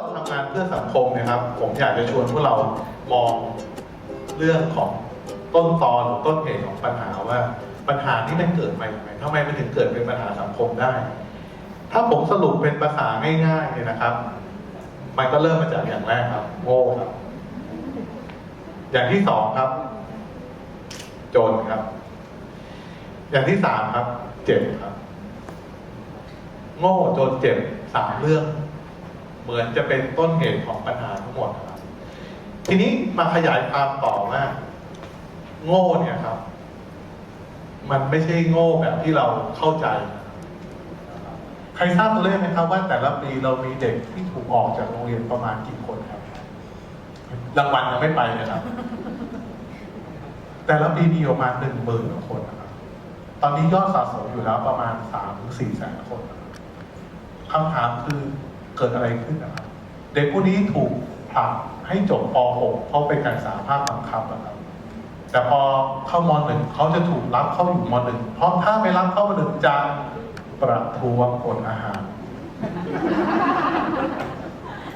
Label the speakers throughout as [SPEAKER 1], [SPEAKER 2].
[SPEAKER 1] เราทำงานเพื่อสังคมนะครับ ผมอยากจะชวนพวกเรามองเรื่องของต้นตอนหรือต้นเหตุของปัญหาว่าปัญหาที่มันเกิดมาอย่างไรทำไมมันถึงเกิดเป็นปัญหาสังคมได้ ถ้าผมสรุปเป็นภาษาง่ายๆเนี่ยนะครับ มันก็เริ่มมาจากอย่างแรกครับ โง่ครับ อย่างที่สองครับ จนครับ อย่างที่สามครับ เจ็บครับ โง่จนเจ็บสามเรื่อง เหมือนจะเป็นต้นเหตุของปัญหาทั้งหมดครับทีนี้มาขยายความต่อว่าโง่เนี่ยครับ มันไม่ใช่โง่แบบที่เราเข้าใจ ใครทราบตัวเลขไหมครับ ว่าแต่ละปีเรามีเด็กที่ถูกออกจากโรงเรียนประมาณกี่คนครับรางวัลยังไม่ไปเลยครับ แต่ละปีมีประมาณหนึ่งหมื่นกว่าคนนะครับ ตอนนี้ยอดสะสมอยู่แล้วประมาณสามถึงสี่แสนคนคำถามคือ เกิดอะไรขึ้นนะครับ เด็กผู้นี้ถูกผลักให้จบป .6 เพราะเป็นการศึกษาภาคบังคับนะครับ แต่พอเข้าม .1 เขาจะถูกรับเข้าอยู่ม .1 เพราะถ้าไม่รับเข้าม .1 จะประท้วงกฎอาหาร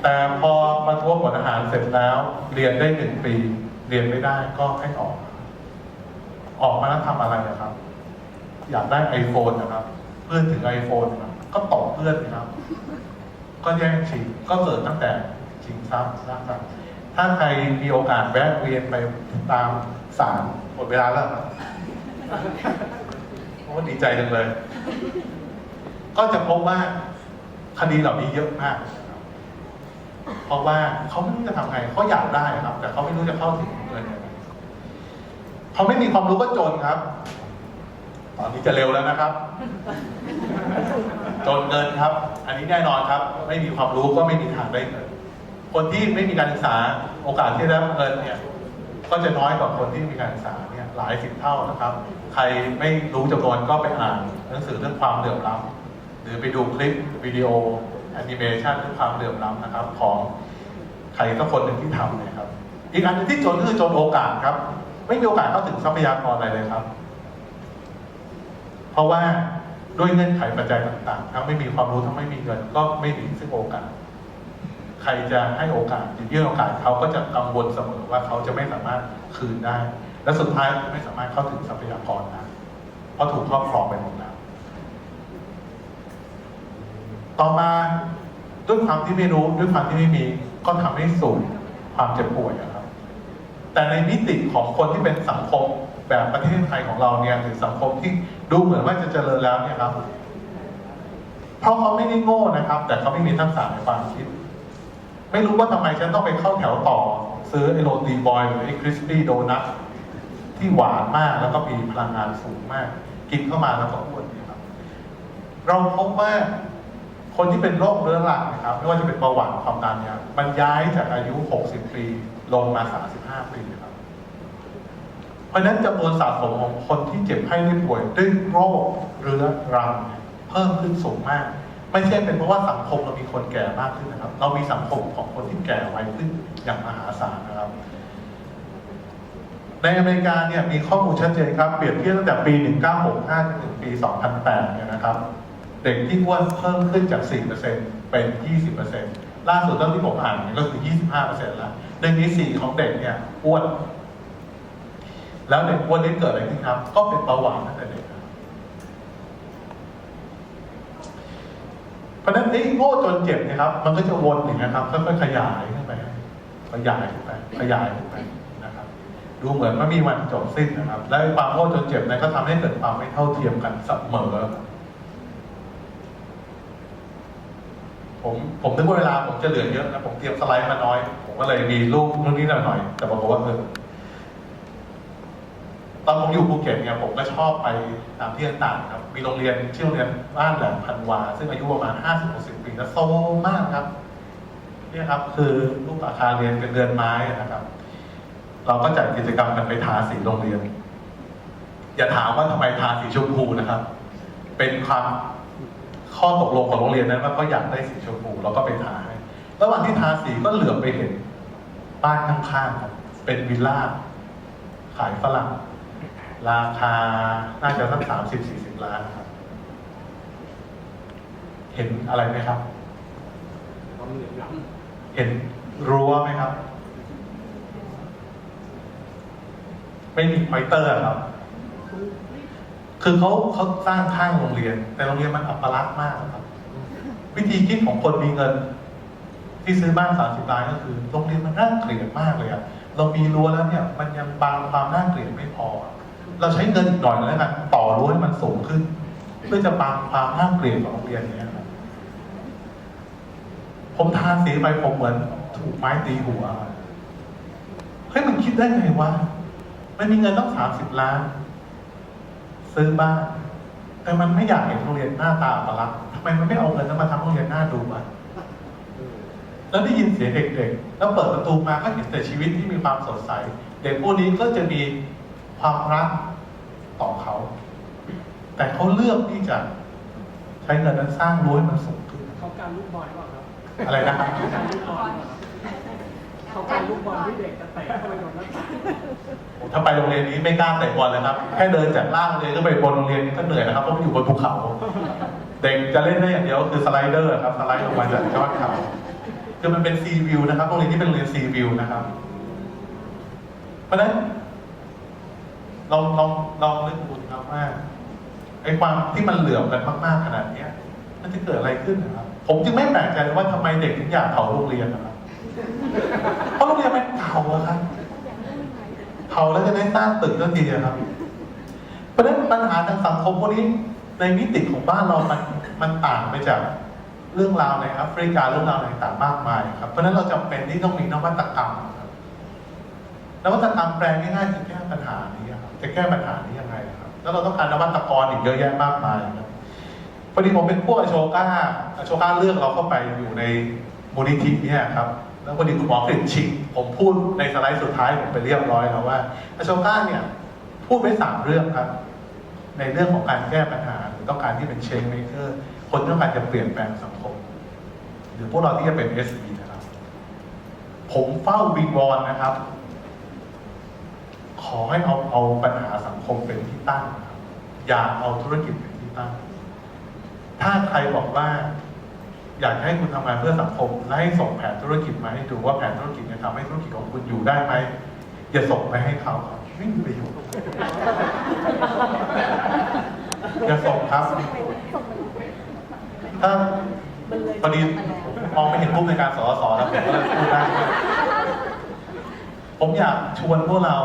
[SPEAKER 1] แต่พอประท้วงกฎอาหารเสร็จแล้ว เรียนได้หนึ่งปี เรียนไม่ได้ก็ให้ออก ออกมาแล้วทำอะไรนะครับ อยากได้ไอโฟนนะครับ เพื่อนถึงไอโฟนก็ตบเพื่อนนะครับ ก็แย่งชิงก็เกิดตั้งแต่ชิงทรัพย์นะครับ ถ้าใครมีโอกาสแวะเวียนไปตามศาลหมดเวลาแล้วครับโอ้ดีใจจังเลย ก็จะพบว่าคดีเหล่านี้เยอะมาก เพราะว่าเขาไม่รู้จะทำไงเขาอยากได้ครับ แต่เขาไม่รู้จะเข้าถึงเงินเขาไม่มีความรู้ก็จนครับ ตอนนี้จะเร็วแล้วนะครับ จนเงินครับ อันนี้แน่นอนครับ ไม่มีความรู้ก็ไม่มีทางได้เงิน คนที่ไม่มีการศึกษาโอกาสที่ได้เงินเนี่ยก็จะน้อยกว่าคนที่มีการศึกษาเนี่ยหลายสิบเท่านะครับ ใครไม่รู้จำนวนก็ไปอ่านหนังสือเรื่องความเหลื่อมล้ำหรือไปดูคลิปวิดีโอแอนิเมชันเรื่องความเหลื่อมล้ำนะครับ ของใครสักคนหนึ่งที่ทำเนี่ยครับ อีกอันนึงที่จนก็คือจนโอกาสครับ ไม่มีโอกาสเข้าถึงทรัพยากรอะไรเลยครับ เพราะว่า ด้วยเงื่อนไขปัจจัยต่างๆ ทั้งไม่มีความรู้ทั้งไม่มีเงินก็ไม่มีซึ่งโอกาส ใครจะให้โอกาสหรือยื่นโอกาสเขาก็จะกังวลเสมอว่าเขาจะไม่สามารถคืนได้ และสุดท้ายไม่สามารถเข้าถึงทรัพยากรได้เพราะถูกครอบครองไปหมดแล้ว ต่อมาด้วยความที่ไม่รู้ด้วยความที่ไม่มีก็ทำให้สู่ความเจ็บป่วยอะครับ แต่ในมิติของคนที่เป็นสังคมแบบประเทศไทยของเราเนี่ยหรือสังคมที่ ดูเหมือนว่าจะเจริญแล้วเนี่ยครับ เพราะเขาไม่ได้โง่นะครับ แต่เขาไม่มีทักษะในความคิด ไม่รู้ว่าทำไมฉันต้องไปเข้าแถวต่อ ซื้อไอโรตีบอยหรือไอคริสปี้โดนัทที่หวานมากแล้วก็มีพลังงานสูงมาก กินเข้ามาแล้วก็อ้วนนี่ครับ เราพบว่าคนที่เป็นโรคเรื้อรังนะครับ ไม่ว่าจะเป็นเบาหวานความดันเนี่ยมันย้ายจากอายุ 60 ปี ลงมา 35 ปีนะครับ ราะฉะนั้นจำนวนสะสมของคนที่เจ็บไข้ได้ป่วยด้วยโรคเรื้อรังเพิ่มขึ้นสูงมาก ไม่ใช่เป็นเพราะว่าสังคมเรามีคนแก่มากขึ้นนะครับ เรามีสังคมของคนที่แก่ไวขึ้นอย่างมหาศาลนะครับ ในอเมริกาเนี่ยมีข้อมูลชัดเจนครับ เปรียบเทียบตั้งแต่ปี 1965 ถึงปี 2008 เนี่ยนะครับ เด็กที่อ้วนเพิ่มขึ้นจาก 4%เป็น 20%ล่าสุดเท่าที่ผมอ่านเนี่ยก็คือ 25%แล้วหนึ่งในสี่ของเด็กเนี่ยอ้วน แล้วเด็กอ้วนนี้เกิดอะไรขึ้นครับ ก็เป็นเบาหวานตั้งแต่เด็กครับเพราะนั้นไอ้โง่จนเจ็บนะครับ มันก็จะวนอย่างนี้ครับค่อยๆขยายขึ้นไปขยายขึ้นไปขยายขึ้นไปนะครับ ดูเหมือนไม่มีวันจบสิ้นนะครับ และความโง่จนเจ็บเนั้นก็ทำให้เกิดความไม่เท่าเทียมกันเสมอผมผมนึกว่าเวลาผมจะเหลือเยอะนะผมเตรียมสไลด์มาน้อย ผมก็เลยมีรูปนู่นนี่หน่อยแต่ปรากฏว่าเออ ตอนผมอยู่ภูเก็ตเนี่ยผมก็ชอบไปตามที่ต่างๆครับ มีโรงเรียนชื่อโรงเรียนบ้านแหลมพันวา ซึ่งอายุประมาณ 50-60 ปีแล้วโซมมากครับนี่ครับคือรูปอาคารเรียนเป็นเรือนไม้นะครับ เราก็จัดกิจกรรมกันไปทาสีโรงเรียน อย่าถามว่าทำไมทาสีชมพูนะครับ เป็นความข้อตกลงของโรงเรียนนั้นว่าเขาอยากได้สีชมพูเราก็ไปทาให้ระหว่างที่ทาสีก็เหลือบไปเห็นบ้านข้างๆครับเป็นวิลล่าขายฝรั่ง ราคาน่าจะสักสามสิบสี่สิบล้านครับ เห็นอะไรไหมครับ
[SPEAKER 2] เหลื่อมล้
[SPEAKER 1] เห็นรั้วไหมครับ ไม่มีไฟเตอร์ครับ คือเขาเขาสร้างข้างโรงเรียน แต่โรงเรียนมันอัปลักษณ์มากครับ วิธีคิดของคนมีเงิน ที่ซื้อบ้านสามสิบล้านก็คือโรงเรียนมันน่าเกลียดมากเลยอะเรามีรั้วแล้วเนี่ย มันยังบังความน่าเกลียดไม่พอ เราใช้เงินอีกหน่อยแล้วกันต่อรั้วให้มันสูงขึ้น เพื่อจะบังความน่าเกลียดของโรงเรียนนี้ครับผมทาสีไปผมเหมือนถูกไม้ตีหัวเฮ้ยมันคิดได้ไงวะมันมีเงินต้องสามสิบล้าน ซื้อบ้านแต่มันไม่อยากเห็นโรงเรียนหน้าตาอัปลักษณ์ทำไมมันไม่เอาเงินนั้นมาทำโรงเรียนหน้าดูวะแล้วได้ยินเสียงเด็กๆ แล้วเปิดประตูมาก็เห็นแต่ชีวิตที่มีความสดใส เด็กพวกนี้ก็จะมี ความรักต่อเขา แต่เขาเลือกที่จะใช้เงินนั้นสร้างรั้วให้มันสูงขึ้น
[SPEAKER 2] เขาการลูกบอลหรือเปล่าครับ
[SPEAKER 1] อะไรนะครับ
[SPEAKER 2] เขาการลูกบอลเหรอเขาการลูกบอลที่เด็กจะเตะเข้าไปโดนหน้าต่าง
[SPEAKER 1] ถ้าไปโรงเรียนนี้ไม่กล้าเตะบอลเลยครับ แค่เดินจากล่างโรงเรียนก็ไปบนโรงเรียนก็เหนื่อยนะครับเพราะมันอยู่บนภูเขา เด็กจะเล่นได้อย่างเดียวก็คือสไลเดอร์ครับสไลด์ลงมาจากยอดเขาคือมันเป็นซีวิวนะครับโรงเรียนที่เป็นโรงเรียนซีวิวนะครับ เพราะฉะนั้น ลองลองลองนึกดูครับว่าไอ้ความที่มันเหลื่อมกันมากๆขนาดเนี้ย มันจะเกิดอะไรขึ้นนะครับ ผมจึงไม่แปลกใจเลยว่าทำไมเด็กถึงอยากเผาโรงเรียนนะครับเพราะโรงเรียนมันเก่าอะครับเผาแล้วจะได้สร้างตึกสักทีอะครับเพราะฉะนั้นปัญหาทางสังคมพวกนี้ในมิติของบ้านเรามันมันต่างไปจากเรื่องราวในแอฟริกาเรื่องราวในต่างมากมายครับเพราะฉะนั้นเราจำเป็นที่ต้องมีนวัตกรรมครับ นวัตกรรมแปลงง่ายๆคือแก้ปัญหานี้ครับจะแก้ปัญหานี้ยังไงครับ แล้วเราต้องการนวัตกรอีกเยอะแยะมากมายครับพอดีผมเป็นพวกอโชก้าอโชก้าเลือกเราเข้าไปอยู่ในมูลนิธิเนี่ยครับแล้วพอดีคุณหมอกฤษชิงผมพูดในสไลด์สุดท้ายผมไปเรียบร้อยแล้วว่าอโชก้าเนี่ยพูดไว้สามเรื่องครับ ในเรื่องของการแก้ปัญหาหรือต้องการที่เป็นเชนเมเกอร์คนต้องการจะเปลี่ยนแปลงสังคม หรือพวกเราที่จะเป็น SE นะครับ ผมเฝ้าวิงวอนนะครับ ขอให้เอาเอาปัญหาสังคมเป็นที่ตั้งครับอย่าเอาธุรกิจเป็นที่ตั้ง ถ้าใครบอกว่า อยากให้คุณทำงานเพื่อสังคมและให้ส่งแผนธุรกิจมาให้ดูว่าแผนธุรกิจจะทำให้ธุรกิจของคุณอยู่ได้ไหมอย่าส่งไปให้เขาครับไม่มีประโยชน์อย่าส่งครับถ้าพอดีมองไม่เห็นรูปในการสอสอแล้วผมก็เลยพูดได้ผมอยากชวนพวกเรา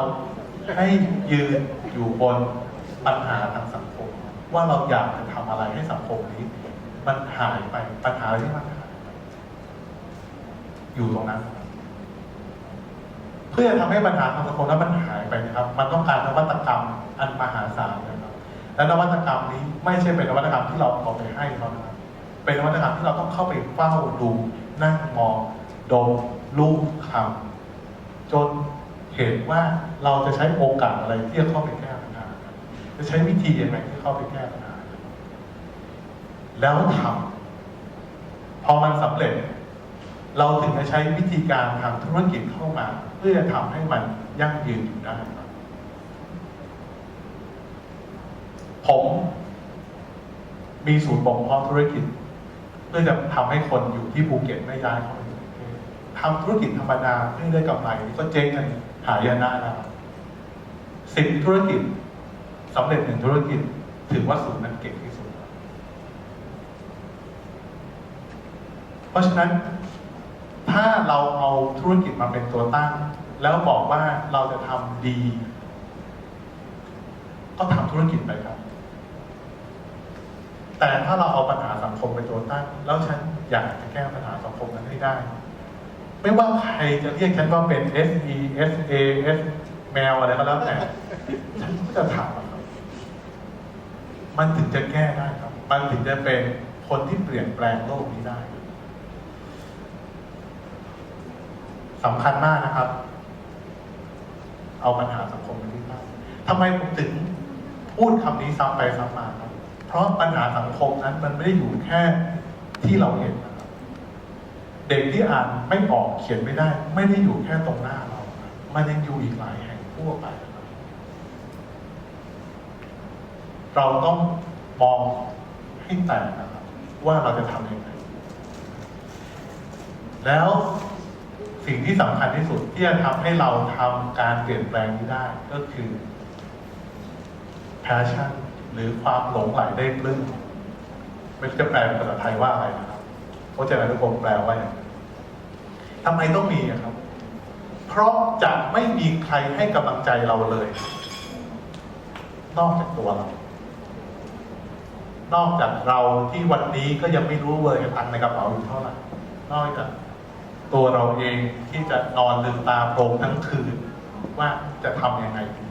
[SPEAKER 1] ให้ยืนอยู่บนปัญหาทางสังคม ว่าเราอยากจะทำอะไรให้สังคมนี้ มันหายไปปัญหาที่มันอยู่ตรงนั้น เพื่อทำให้ปัญหาทางสังคมนั้นมันหายไปนะครับ มันต้องการนวัตกรรมอันมหาศาลนะครับ และนวัตกรรมนี้ไม่ใช่เป็นนวัตกรรมที่เราเอาไปให้เขานะครับเป็นนวัตกรรมที่เราต้องเข้าไปเฝ้าดูนั่งมองดมลูกคำจน เห็นว่าเราจะใช้โอกาสอะไรที่จะเข้าไปแก้ปัญหา จะใช้วิธียังไงที่เข้าไปแก้ปัญหา แล้วทำพอมันสำเร็จ เราถึงจะใช้วิธีการทางธุรกิจเข้ามา เพื่อจะทำให้มันยั่งยืนอยู่ได้ผมมีศูนย์บ่มเพาะธุรกิจ เพื่อจะทำให้คนอยู่ที่ภูเก็ตไม่ย้ายเข้ามาอยู่ในกรุงเทำธุรกิจธรรมดาเพื่ได้กำไรก็เจ๊งกันหายนะนะครับสิบธุรกิจสำเร็จหนึ่งธุรกิจ ถือว่าศูนย์นั้นเก่งที่สุด เพราะฉะนั้น ถ้าเราเอาธุรกิจมาเป็นตัวตั้ง แล้วบอกว่าเราจะทำดี ก็ทำธุรกิจไปครับ แต่ถ้าเราเอาปัญหาสังคมเป็นตัวตั้ง แล้วฉันอยากจะแก้ปัญหาสังคมนั้นให้ได้ ไม่ว่าใครจะเรียกฉันว่าเป็น S E S A S แมวอะไรก็แล้วแต่ฉันก็จะถามครับมันถึงจะแก้ได้ครับ มันถึงจะเป็นคนที่เปลี่ยนแปลงโลกนี้ได้สำคัญมากนะครับ เอาปัญหาสังคมเป็นที่ตั้งทำไมผมถึงพูดคำนี้ซ้ำไปซ้ำมาครับ เพราะปัญหาสังคมนั้นมันไม่ได้อยู่แค่ที่เราเห็นนะ เด็กที่อ่านไม่ออกเขียนไม่ได้ ไม่ได้อยู่แค่ตรงหน้าเรา มันยังอยู่อีกหลายแห่งทั่วไป เราต้องมองให้แตกนะครับว่าเราจะทำยังไง แล้วสิ่งที่สำคัญที่สุดที่จะทำให้เราทำการเปลี่ยนแปลงนี้ได้ก็คือ passion หรือความหลงไหลได้ปลื้มไม่รู้จะแปลเป็นภาษาไทยว่าอะไรนะ จนานุกรมแปลว่าอย่างไรทำไมต้องมีครับ เพราะจะไม่มีใครให้กำลังใจเราเลย นอกจากตัวเรา นอกจากเราที่วันนี้ก็ยังไม่รู้เลยตังค์ในกระเป๋าอยู่เท่าไหร่ นอกจากตัวเราเองที่จะนอนลืมตาโพลงทั้งคืนว่าจะทำยังไงดี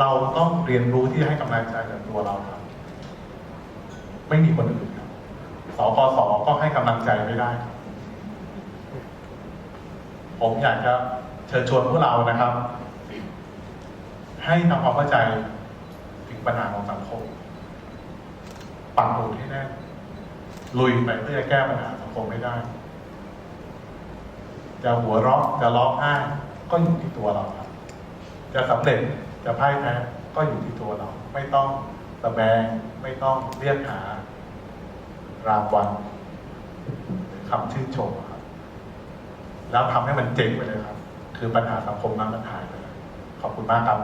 [SPEAKER 1] เราต้องเรียนรู้ที่จะให้กำลังใจจากตัวเราครับ ไม่มีคนอื่น ครับสกสก็ให้กำลังใจไม่ได้ ผมอยากจะเชิญชวนพวกเรานะครับ ให้ทำความเข้าใจถึงปัญหาของสังคมปักหมุดให้แน่นลุยไปเพื่อจะแก้ปัญหาสังคมไม่ได้ จะหัวเราะจะร้องไห้ก็อยู่ที่ตัวเราครับ จะสำเร็จจะพ่ายแพ้ก็อยู่ที่ตัวเรา ไม่ต้องตะแบงไม่ต้องเรียกหา รางวัลหรือคำชื่นชมครับ แล้วทำให้มันเจ๋งไปเลยครับ คือปัญหาสังคมนั้นมันหายไปเลยขอบคุณมากครับ